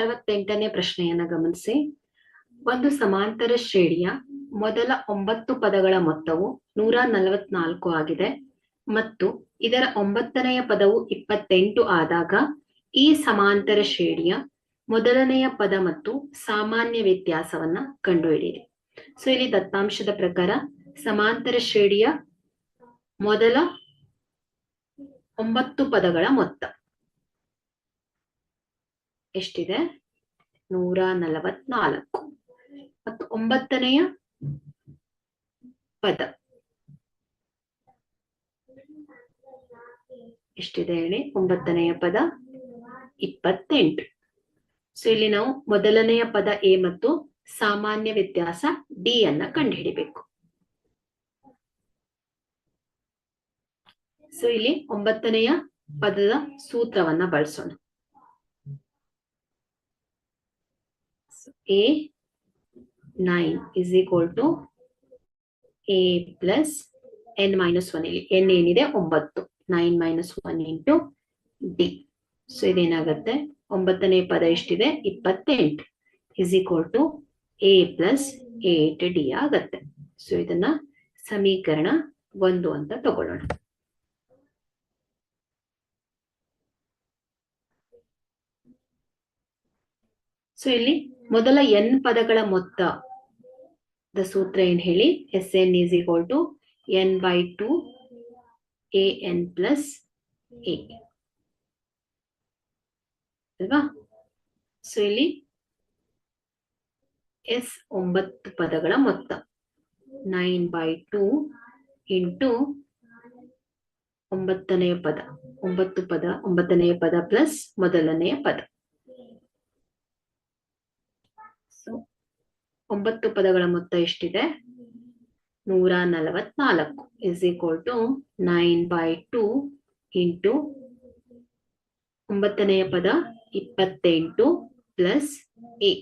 ಅರವತ್ತೆಂಟನೇ ಪ್ರಶ್ನೆಯನ್ನ ಗಮನಿಸಿ. ಒಂದು ಸಮಾಂತರ ಶ್ರೇಣಿಯ ಮೊದಲ ಒಂಬತ್ತು ಪದಗಳ ಮೊತ್ತವು ನೂರ ನಲವತ್ನಾಲ್ಕು ಆಗಿದೆ. ಮತ್ತು ಇದರ ಒಂಬತ್ತನೆಯ ಪದವು ಇಪ್ಪತ್ತೆಂಟು ಆದಾಗ ಈ ಸಮಾಂತರ ಶ್ರೇಣಿಯ ಮೊದಲನೆಯ ಪದ ಮತ್ತು ಸಾಮಾನ್ಯ ವ್ಯತ್ಯಾಸವನ್ನ ಕಂಡುಹಿಡಿಯಿರಿ. ಸೊ, ಇಲ್ಲಿ ದತ್ತಾಂಶದ ಪ್ರಕಾರ ಸಮಾಂತರ ಶ್ರೇಣಿಯ ಮೊದಲ ಒಂಬತ್ತು ಪದಗಳ ಮೊತ್ತ. ಎಷ್ಟಿದೆ? ನೂರ ನಲವತ್ನಾಲ್ಕು. ಮತ್ತು ಒಂಬತ್ತನೆಯ ಪದ. ಎಷ್ಟಿದೆ ಹೇಳಿ? ಒಂಬತ್ತನೆಯ ಪದ ಇಪ್ಪತ್ತೆಂಟು. ಸೊ ಇಲ್ಲಿ ನಾವು ಮೊದಲನೆಯ ಪದ ಎ ಮತ್ತು ಸಾಮಾನ್ಯ ವ್ಯತ್ಯಾಸ ಡಿ ಅನ್ನ ಕಂಡುಹಿಡಿಬೇಕು. ಸೊ ಇಲ್ಲಿ ಒಂಬತ್ತನೆಯ ಪದದ ಸೂತ್ರವನ್ನ ಬಳಸೋಣ. A nine is equal to a plus n minus one ಇಲ್ಲಿ. ಎನ್ ಏನಿದೆ? ಒಂಬತ್ತು. Nine minus one into d so ಇದೇನಾಗುತ್ತೆ? ಒಂಬತ್ತನೇ ಪದ ಎಷ್ಟಿದೆ? ಇಪ್ಪತ್ತೆಂಟು. Is equal to a plus eight d ಆಗತ್ತೆ. ಸೊ ಇದನ್ನ ಸಮೀಕರಣ ಒಂದು ಅಂತ ತಗೊಳ್ಳೋಣ. ಸೊ ಇಲ್ಲಿ ಮೊದಲ ಎನ್ ಪದಗಳ ಮೊತ್ತ. ದ ಸೂತ್ರ ಏನ್ ಹೇಳಿ? S n is equal to n by two a n plus a ಅಲ್ವಾ? ಸೊ ಇಲ್ಲಿ ಎಸ್ ಒಂಬತ್ತು ಪದಗಳ ಮೊತ್ತ. ನೈನ್ ಬೈ ಟು ಇಂಟು ಒಂಬತ್ತನೆಯ ಪದ. ಒಂಬತ್ತು ಪದ, ಒಂಬತ್ತನೆಯ ಪದ ಪ್ಲಸ್ ಮೊದಲನೆಯ ಪದ ಸೊ ಒಂಬತ್ತು ಪದಗಳ ಮೊತ್ತ ಎಷ್ಟಿದೆ? ನೂರ ನಲವತ್ನಾಲ್ಕು. Is equal to nine by two into ಒಂಬತ್ತನೆಯ ಪದ ಇಪ್ಪತ್ತೆಂಟು ಪ್ಲಸ್ ಎ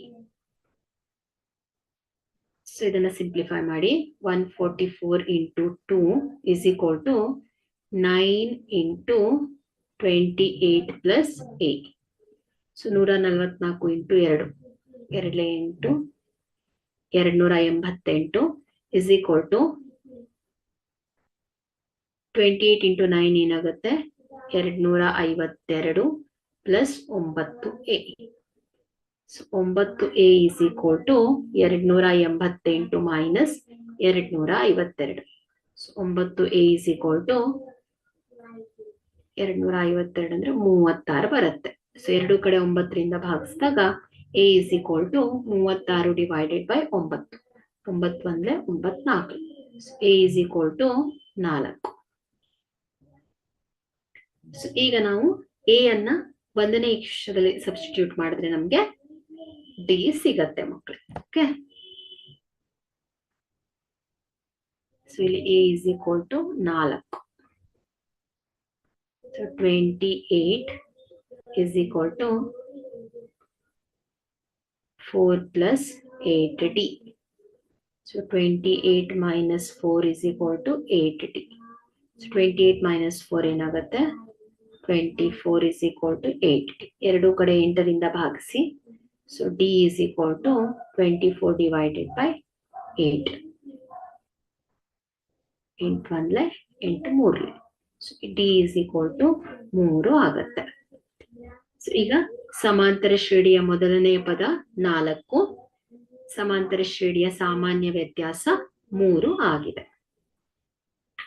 ಸೊ ಇದನ್ನ ಸಿಂಪ್ಲಿಫೈ ಮಾಡಿ. One forty four into two is equal to nine into twenty eight plus a so ನೂರ ನಲವತ್ನಾಲ್ಕು ಇಂಟು ಎರಡು. ಎರಡಲೇ ಎಂಟು ಎರಡ್ ನೂರ ಎಂಬತ್ತೆಂಟು is equal to twenty eight into nine ಏನಾಗುತ್ತೆ? ಎರಡ್ನೂರ ಐವತ್ತೆರಡು ಪ್ಲಸ್ ಒಂಬತ್ತು ಎ ಒಂಬತ್ತು ಎ ಇಸ್ ಈಕ್ವಲ್ ಟು ಎರಡ್ನೂರ ಎಂಬತ್ತೆಂಟು ಮೈನಸ್ ಎರಡ್ನೂರ ಐವತ್ತೆರಡು ಒಂಬತ್ತು ಎ ಇಸ್ ಈಕ್ವಲ್ ಟು ಎರಡ್ನೂರ ಐವತ್ತೆರಡು ಅಂದ್ರೆ ಮೂವತ್ತಾರು ಬರುತ್ತೆ. ಸೊ ಎರಡು ಕಡೆ ಒಂಬತ್ತರಿಂದ ಭಾಗಿಸಿದಾಗ ಎ ಇಸ್ ಈಕ್ವಲ್ ಟು ಮೂವತ್ತಾರು ಡಿವೈಡೆಡ್ ಬೈ ಒಂಬತ್ತು. ಒಂಬತ್ತು ಅಂದ್ರೆ ಒಂಬತ್ನಾಲ್ಕು ಎ ಇಸ್ ಈಕ್ವಲ್ ಟು ನಾಲ್ಕು. ಸೊ ಈಗ ನಾವು ಎ ಅನ್ನ ಒಂದನೇ ಅಕ್ಷರದಲ್ಲಿ ಸಬ್ಸ್ಟಿಟ್ಯೂಟ್ ಮಾಡಿದ್ರೆ ನಮ್ಗೆ ಡಿ ಸಿಗತ್ತೆ ಮಕ್ಕಳು ಓಕೆ ಸೊ ಇಲ್ಲಿ ಎ ಇಸ್ ಈಕ್ವಲ್ ಟು ನಾಲ್ಕು. Twenty eight is equal to four plus eight D so twenty eight minus four is equal to eight D so twenty eight minus four ಏನಾಗುತ್ತೆ? Twenty four is equal to eight D ಎರಡು ಕಡೆ ಎಂಟರಿಂದ ಭಾಗಿಸಿ. So D is equal to twenty four divided by eight ಎಂಟು ಒಂದ್ಲೆ ಎಂಟು ಮೂರ್ಲೆ so D is equal ಮೂರು ಆಗತ್ತೆ. ಸೊ ಈಗ ಸಮಾಂತರ ಶ್ರೇಣಿಯ ಮೊದಲನೆಯ ಪದ ನಾಲ್ಕು. ಸಮಾಂತರ ಶ್ರೇಣಿಯ ಸಾಮಾನ್ಯ ವ್ಯತ್ಯಾಸ ಮೂರು ಆಗಿದೆ.